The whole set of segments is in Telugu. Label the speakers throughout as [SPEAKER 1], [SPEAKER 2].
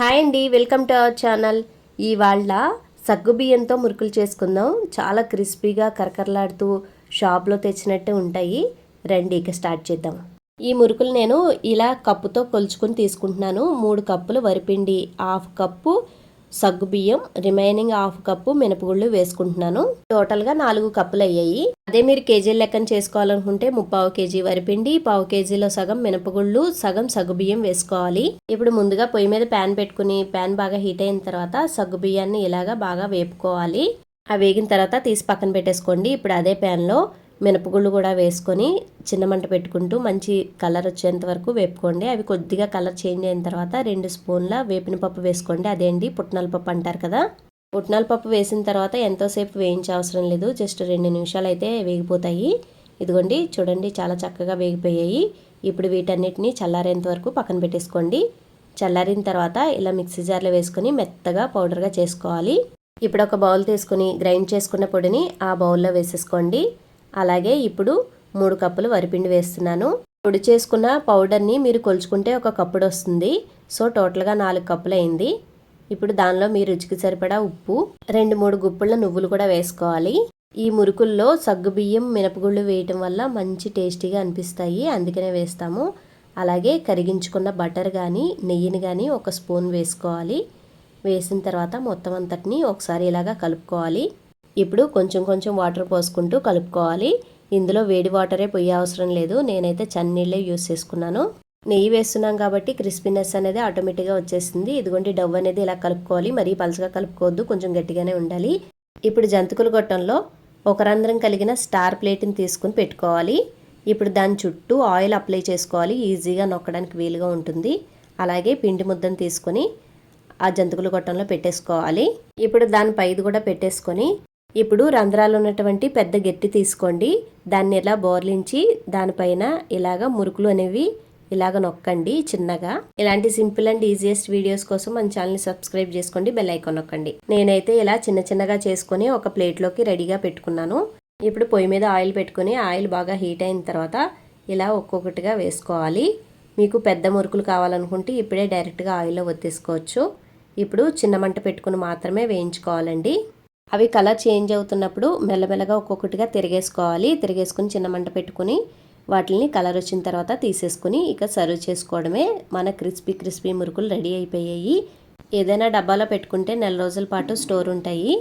[SPEAKER 1] హాయ్ అండి వెల్కమ్ టు అవర్ ఛానల్. ఇవాళ సగ్గు బియ్యంతో మురుకులు చేసుకుందాం. చాలా క్రిస్పీగా కరకరలాడుతూ షాప్లో తెచ్చినట్టు ఉంటాయి. రండి ఇక స్టార్ట్ చేద్దాం. ఈ మురుకులు నేను ఇలా కప్పుతో కొలుచుకుని తీసుకుంటున్నాను. మూడు కప్పులు వరిపిండి హాఫ్ కప్పు సగ్గుబియ్యం రిమైనింగ్ హాఫ్ కప్పు మినపగుళ్ళు వేసుకుంటున్నాను. టోటల్గా నాలుగు కప్పులు అయ్యాయి. అదే మీరు కేజీ లెక్కన చేసుకోవాలనుకుంటే ముప్పావు కేజీ వరిపిండి పావు కేజీలో సగం మినపగుళ్ళు సగం సగ్గుబియ్యం వేసుకోవాలి. ఇప్పుడు ముందుగా పొయ్యి మీద ప్యాన్ పెట్టుకుని ప్యాన్ బాగా హీట్ అయిన తర్వాత సగ్గుబియ్యాన్ని ఇలాగా బాగా వేపుకోవాలి. ఆ వేగిన తర్వాత తీసి పక్కన పెట్టేసుకోండి. ఇప్పుడు అదే ప్యాన్లో మినపగుళ్ళు కూడా వేసుకొని చిన్న మంట పెట్టుకుంటూ మంచి కలర్ వచ్చేంత వరకు వేపుకోండి. అవి కొద్దిగా కలర్ చేంజ్ అయిన తర్వాత రెండు స్పూన్ల వేపిన పప్పు వేసుకోండి. అదేంటి? పుట్నాల పప్పు అంటారు కదా. పుట్నాల పప్పు వేసిన తర్వాత ఎంతోసేపు వేయించే అవసరం లేదు. జస్ట్ రెండు నిమిషాలు అయితే వేగిపోతాయి. ఇదిగోండి చూడండి చాలా చక్కగా వేగిపోయాయి. ఇప్పుడు వీటన్నిటిని చల్లారేంత వరకు పక్కన పెట్టేసుకోండి. చల్లారిన తర్వాత ఇలా మిక్సీ జార్లో వేసుకొని మెత్తగా పౌడర్గా చేసుకోవాలి. ఇప్పుడు ఒక బౌల్ తీసుకుని గ్రైండ్ చేసుకున్న పొడిని ఆ బౌల్లో వేసేసుకోండి. అలాగే ఇప్పుడు మూడు కప్పులు వరిపిండి వేస్తున్నాను. పొడి చేసుకున్న పౌడర్ని మీరు కొలుచుకుంటే ఒక కప్పుడు వస్తుంది. సో టోటల్గా నాలుగు కప్పులు అయింది. ఇప్పుడు దానిలో మీ రుచికి సరిపడా ఉప్పు రెండు మూడు గుప్పుల నువ్వులు కూడా వేసుకోవాలి. ఈ మురుకుల్లో సగ్గు బియ్యం మినపగుళ్ళు వేయటం వల్ల మంచి టేస్టీగా అనిపిస్తాయి. అందుకనే వేస్తాము. అలాగే కరిగించుకున్న బటర్ కానీ నెయ్యిని కానీ ఒక స్పూన్ వేసుకోవాలి. వేసిన తర్వాత మొత్తం అంతటిని ఒకసారి ఇలాగా కలుపుకోవాలి. ఇప్పుడు కొంచెం కొంచెం వాటర్ పోసుకుంటూ కలుపుకోవాలి. ఇందులో వేడి వాటరే పొయ్యే అవసరం లేదు. నేనైతే చన్నీళ్ళే యూస్ చేసుకున్నాను. నెయ్యి వేస్తున్నాం కాబట్టి క్రిస్పీనెస్ అనేది ఆటోమేటిక్గా వచ్చేసింది. ఇదిగోండి డవ్ అనేది ఇలా కలుపుకోవాలి. మరీ పలుచగా కలుపుకోవద్దు కొంచెం గట్టిగానే ఉండాలి. ఇప్పుడు జంతుకుల గొట్టంలో ఒక రంధ్రం కలిగిన స్టార్ ప్లేట్ని తీసుకుని పెట్టుకోవాలి. ఇప్పుడు దాని చుట్టూ ఆయిల్ అప్లై చేసుకోవాలి. ఈజీగా నొక్కడానికి వీలుగా ఉంటుంది. అలాగే పిండి ముద్దను తీసుకొని ఆ జంతుకుల గొట్టంలో పెట్టేసుకోవాలి. ఇప్పుడు దాని పైది కూడా పెట్టేసుకొని ఇప్పుడు రంధ్రాలు ఉన్నటువంటి పెద్ద గట్టి తీసుకోండి. దాన్ని ఇలా బోర్లించి దానిపైన ఇలాగ మురుకులు అనేవి ఇలాగ నొక్కండి చిన్నగా. ఇలాంటి సింపుల్ అండ్ ఈజియెస్ట్ వీడియోస్ కోసం మన ఛానల్ని సబ్స్క్రైబ్ చేసుకోండి బెల్ ఐకాన్ నొక్కండి. నేనైతే ఇలా చిన్న చిన్నగా చేసుకొని ఒక ప్లేట్లోకి రెడీగా పెట్టుకున్నాను. ఇప్పుడు పొయ్యి మీద ఆయిల్ పెట్టుకుని ఆయిల్ బాగా హీట్ అయిన తర్వాత ఇలా ఒక్కొక్కటిగా వేసుకోవాలి. మీకు పెద్ద మురుకులు కావాలనుకుంటే ఇప్పుడే డైరెక్ట్గా ఆయిల్లో వత్తేసుకోవచ్చు ఇప్పుడు చిన్న మంట పెట్టుకుని మాత్రమే వేయించుకోవాలండి. అవి కలర్ చేంజ్ అవుతున్నప్పుడు మెల్లమెల్లగా ఒక్కొక్కటిగా తిరిగేసుకోవాలి. తిరిగేసుకుని చిన్న మంట పెట్టుకుని వాటిని కలర్ వచ్చిన తర్వాత తీసేసుకుని ఇక సర్వ్ చేసుకోవడమే మన క్రిస్పీ క్రిస్పీ మురుకులు రెడీ అయిపోయాయి. ఏదైనా డబ్బాలో పెట్టుకుంటే నెల రోజుల పాటు స్టోర్ ఉంటాయి.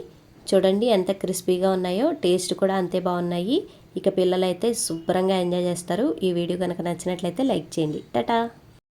[SPEAKER 1] చూడండి ఎంత క్రిస్పీగా ఉన్నాయో టేస్ట్ కూడా అంతే బాగున్నాయి. ఇక పిల్లలైతే శుభ్రంగా ఎంజాయ్ చేస్తారు. ఈ వీడియో కనుక నచ్చినట్లయితే లైక్ చేయండి. టటా!